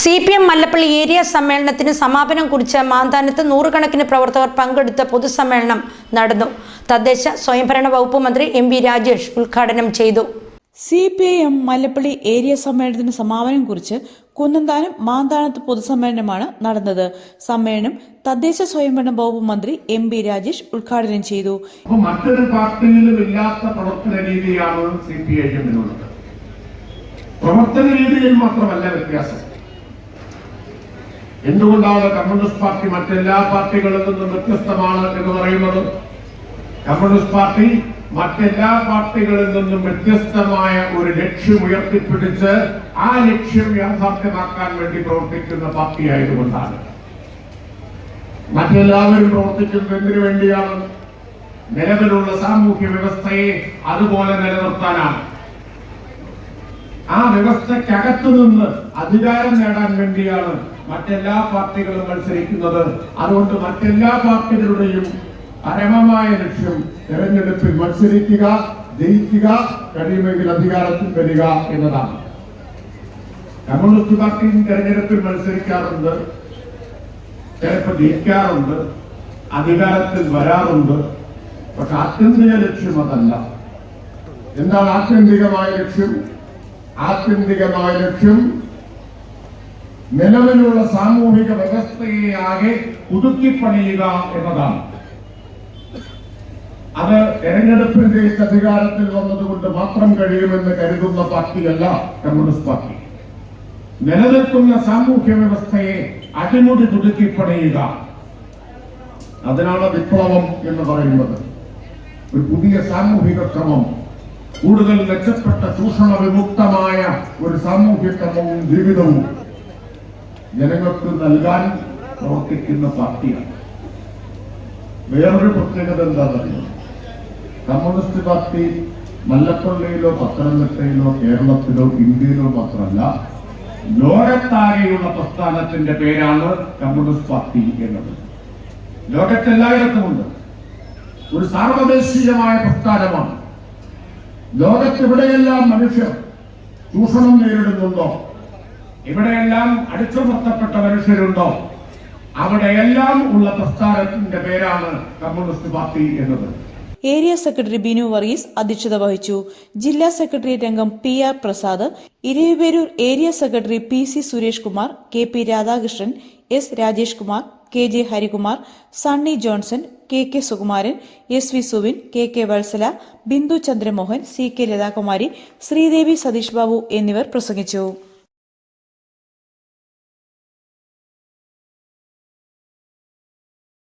C P M Mallappally area സമ്മേളനത്തിന് സമാപനം കുറിച്ച് മാന്താനത്ത് നൂറുകണക്കിന് പ്രവർത്തകർ പങ്കെടുത്ത പൊതുസമ്മേളനം നടന്നു. തദ്ദേശ സ്വയംഭരണ വകുപ്പ് മന്ത്രി എം വി രാജേഷ് ഉദ്ഘാടനം ചെയ്തു. C P I M Mallappally area സമ്മേളനത്തിന് സമാപനം കുറിച്ച് കുന്നന്താനം മാന്താനത്ത് പൊതുസമ്മേളനമാണ് നടന്നത്. സമ്മേളനം തദ്ദേശ സ്വയംഭരണ വകുപ്പ് മന്ത്രി എം ബി രാജേഷ് ഉദ്ഘാടനം ചെയ്തു. മറ്റൊരു പാർട്ടിയിലും ഇല്ലാത്ത പ്രവർത്തന രീതിയാണ് സി പി ഐ എമ്മിനുള്ളത് പ്രവർത്തന രീതിയിൽ മാത്രമല്ല വ്യത്യാസം. എന്തുകൊണ്ടാണ് കമ്മ്യൂണിസ്റ്റ് പാർട്ടി മറ്റെല്ലാ പാർട്ടികളിൽ നിന്നും വ്യത്യസ്തമാണ് എന്ന് പറയുന്നത്? കമ്മ്യൂണിസ്റ്റ് പാർട്ടി മറ്റെല്ലാ പാർട്ടികളിൽ നിന്നും വ്യത്യസ്തമായ ഒരു ലക്ഷ്യം ഉയർത്തിപ്പിടിച്ച് ആ ലക്ഷ്യം യാഥാർത്ഥ്യമാക്കാൻ വേണ്ടി പ്രവർത്തിക്കുന്ന പാർട്ടി ആയതുകൊണ്ടാണ്. മറ്റെല്ലാവരും പ്രവർത്തിക്കുന്നത് എന്തിനു വേണ്ടിയാണ്? നിലവിലുള്ള സാമൂഹ്യ വ്യവസ്ഥയെ അതുപോലെ നിലനിർത്താനാണ്. ആ വ്യവസ്ഥക്കകത്തു നിന്ന് അധികാരം നേടാൻ വേണ്ടിയാണ് മറ്റെല്ലാ പാർട്ടികളും മത്സരിക്കുന്നത് അതുകൊണ്ട് മറ്റെല്ലാ പാർട്ടികളുടെയും പരമമായ ലക്ഷ്യം തെരഞ്ഞെടുപ്പിൽ മത്സരിക്കുക ജയിക്കുക കഴിയുമെങ്കിൽ അധികാരത്തിൽ വരിക എന്നതാണ്. കമ്മ്യൂണിസ്റ്റ് പാർട്ടിയും തെരഞ്ഞെടുപ്പിൽ മത്സരിക്കാറുണ്ട് ചിലപ്പോൾ ജയിക്കാറുണ്ട് അധികാരത്തിൽ വരാറുണ്ട്. പക്ഷെ ആത്യന്തിക ലക്ഷ്യം അതല്ല. എന്താണ് ആത്യന്തികമായ ലക്ഷ്യം? ആത്യന്തികമായ ലക്ഷ്യം നിലവിലുള്ള സാമൂഹിക വ്യവസ്ഥയെ ആകെ പുതുക്കിപ്പണിയുക എന്നതാണ്. അത് തെരഞ്ഞെടുപ്പിന്റെ അധികാരത്തിൽ വന്നതുകൊണ്ട് മാത്രം കഴിയുമെന്ന് കരുതുന്ന പാർട്ടിയല്ല കമ്മ്യൂണിസ്റ്റ് പാർട്ടി. നിലനിൽക്കുന്ന സാമൂഹ്യ വ്യവസ്ഥയെ അടിമുടി പുതുക്കിപ്പണിയുക. അതിനാണ് വിപ്ലവം എന്ന് പറയുന്നത്. ഒരു പുതിയ സാമൂഹിക ക്രമം കൂടുതൽ മെച്ചപ്പെട്ട ചൂഷണ വിമുക്തമായ ഒരു സാമൂഹ്യ ക്രമവും ജീവിതവും ജനങ്ങൾക്ക് നൽകാൻ പ്രവർത്തിക്കുന്ന പാർട്ടിയാണ്. വേറൊരു പ്രത്യേകത എന്താണെന്നറിയാം? കമ്മ്യൂണിസ്റ്റ് പാർട്ടി മല്ലപ്പള്ളിയിലോ പത്തനംതിട്ടയിലോ കേരളത്തിലോ ഇന്ത്യയിലോ മാത്രമല്ല ലോകത്താകെയുള്ള പ്രസ്ഥാനത്തിന്റെ പേരാണ് കമ്മ്യൂണിസ്റ്റ് പാർട്ടി എന്നത്. ലോകത്തെല്ലായിടത്തുമുണ്ട്. ഒരു സാർവദേശീയമായ പ്രസ്ഥാനമാണ്. ലോകത്തെവിടെയെല്ലാം മനുഷ്യർ ചൂഷണം നേരിടുന്നുണ്ടോ എവിടെയെല്ലാം അടിച്ചമർത്തപ്പെട്ട മനുഷ്യരുണ്ടോ? അവിടെയെല്ലാം ഉള്ള പ്രസ്ഥാനത്തിന്റെ പേരാണ് കമ്മ്യൂണിസ്റ്റ് പാർട്ടി എന്നത്. ഏരിയ സെക്രട്ടറി ബിനു വർഗീസ് അധ്യക്ഷത വഹിച്ചു. ജില്ലാ സെക്രട്ടേറിയറ്റ് അംഗം P R Prasad Eraviperoor area secretary P C Suresh Kumar K P Radhakrishnan S Rajesh Kumar K J Harikumar Sunny Johnson K K Sukumaran S V Suvin K K Vatsala Bindu Chandramohan C K Lathakumari Sreedevi Satheesh Babu എന്നിവർ പ്രസംഗിച്ചു.